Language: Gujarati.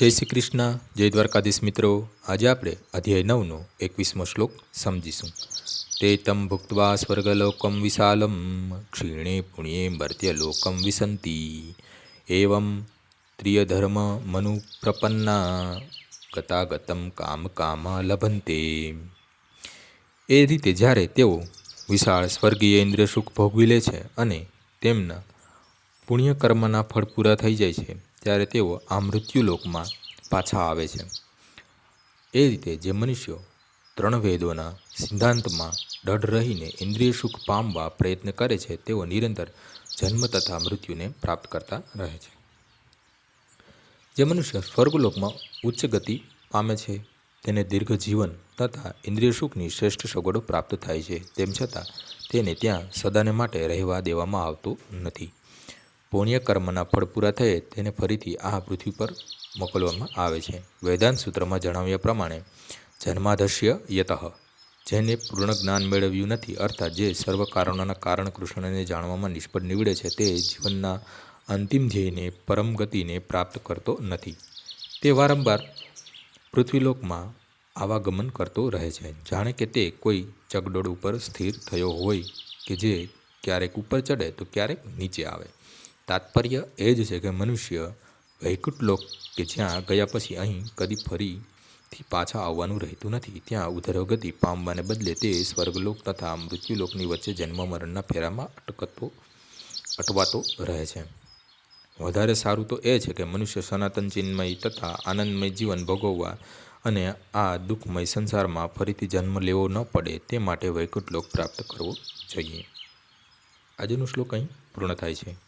જય શ્રી કૃષ્ણ, જય દ્વારકાધીશ મિત્રો. આજે આપણે અધ્યાય નવનો એકવીસમો શ્લોક સમજીશું. તે તમ ભુક્તવા સ્વર્ગલોકમ વિશાલમ, ક્ષીણે પુણ્યે મર્ત્યલોકમ વિસંતી. એવમ ત્રિયધર્મ મનુ પ્રપન્ના ગતાગતમ કામ કામા લભંતે. એ રીતે જ્યારે તેઓ વિશાળ સ્વર્ગીય ઇન્દ્રિય સુખ ભોગવી લે છે અને તેમના પુણ્યકર્મના ફળ પૂરા થઈ જાય છે, ત્યારે તેઓ આ મૃત્યુલોકમાં પાછા આવે છે. એ રીતે જે મનુષ્યો ત્રણ વેદોના સિદ્ધાંતમાં દઢ રહીને ઇન્દ્રિય સુખ પામવા પ્રયત્ન કરે છે, તેઓ નિરંતર જન્મ તથા મૃત્યુને પ્રાપ્ત કરતા રહે છે. જે મનુષ્ય સ્વર્ગલોકમાં ઉચ્ચ ગતિ પામે છે, તેને દીર્ઘ જીવન તથા ઇન્દ્રિય સુખની શ્રેષ્ઠ સગવડો પ્રાપ્ત થાય છે, તેમ છતાં તેને ત્યાં સદાને માટે રહેવા દેવામાં આવતું નથી. પુણ્ય કર્મના ફળ પૂરા થયે તેને ફરીથી આ પૃથ્વી પર મોકલવામાં આવે છે. વેદાંત સૂત્રમાં જણાવ્યા પ્રમાણે જન્માધસ્ય યતઃ. જેને પૂર્ણ જ્ઞાન મેળવ્યું નથી, અર્થાત જે સર્વ કારણોના કારણ કૃષ્ણને જાણવામાં નિષ્ફળ નીવડે છે, તે જીવનના અંતિમ ધ્યેયને, પરમ ગતિને પ્રાપ્ત કરતો નથી. તે વારંવાર પૃથ્વીલોકમાં આવાગમન કરતો રહે છે. જાણે કે તે કોઈ ચગડોળ ઉપર સ્થિર થયો હોય કે જે ક્યારેક ઉપર ચડે તો ક્યારેક નીચે આવે. તાત્પર્ય એ જ છે કે મનુષ્ય વૈકુંઠ લોક કે જ્યાં ગયા પછી અહીં કદી ફરીથી પાછા આવવાનું રહેતું નથી, ત્યાં ઉધરોગતિ પામવાને બદલે તે સ્વર્ગલોક તથા મૃત્યુલોકની વચ્ચે જન્મ મરણના ફેરામાં અટકતો, અટવાતો રહે છે. વધારે સારું તો એ છે કે મનુષ્ય સનાતન ચિન્મય તથા આનંદમય જીવન ભોગવવા અને આ દુઃખમય સંસારમાં ફરીથી જન્મ લેવો ન પડે તે માટે વૈકુંઠ લોક પ્રાપ્ત કરવો જોઈએ. આજનો શ્લોક અહીં પૂર્ણ થાય છે.